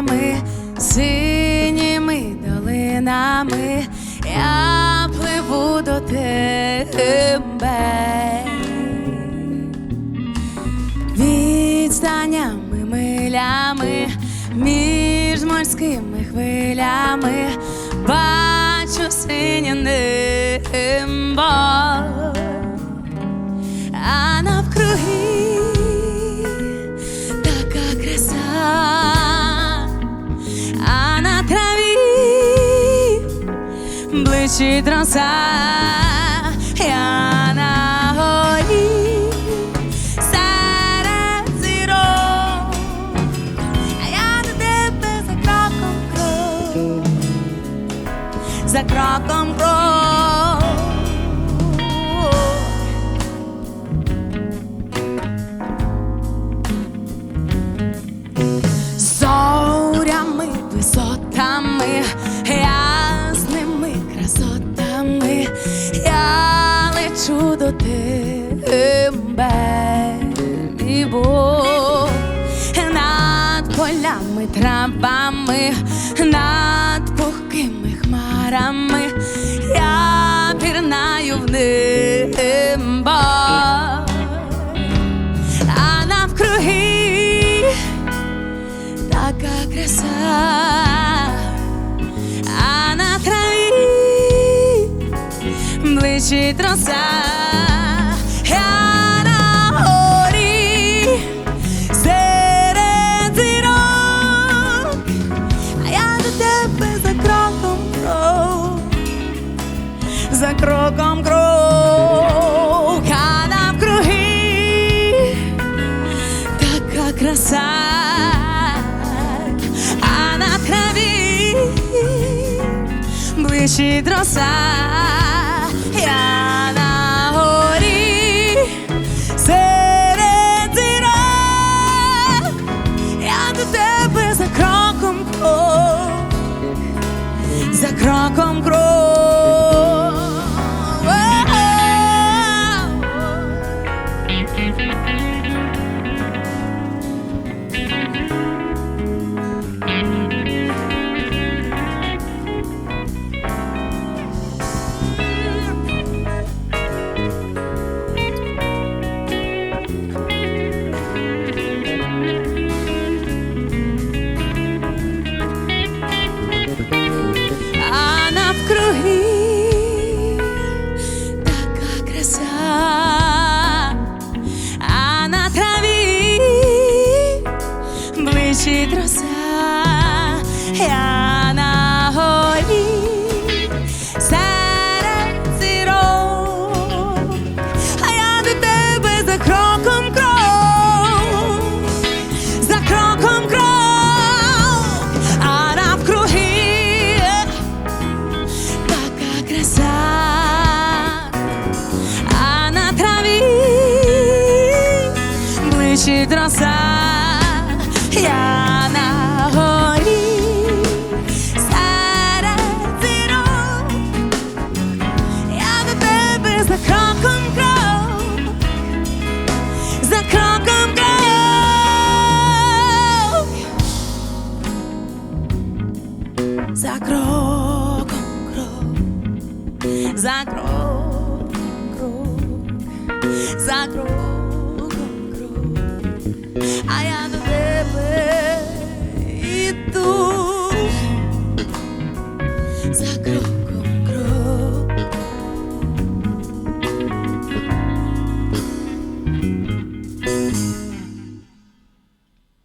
хвилями, синіми долинами, я пливу до тебе. Відстанями милями між морськими хвилями бачу синє небо, блищить роса, я на горі серед зірок, а я до тебе за кроком крок, за кроком крок. Я лечу тебе, і Бог над полями, травами, над пухкими хмарами, я пірнаю в блищить роса, за кроком крок, за кроком крок, а така краса, а на траві блищить роса, я а на траві блищить роса, я на горі. Серед зірок, я до тебе за кроком крок, за кроком крок, за кроком крок, за кроком крок, за кроком крок, а я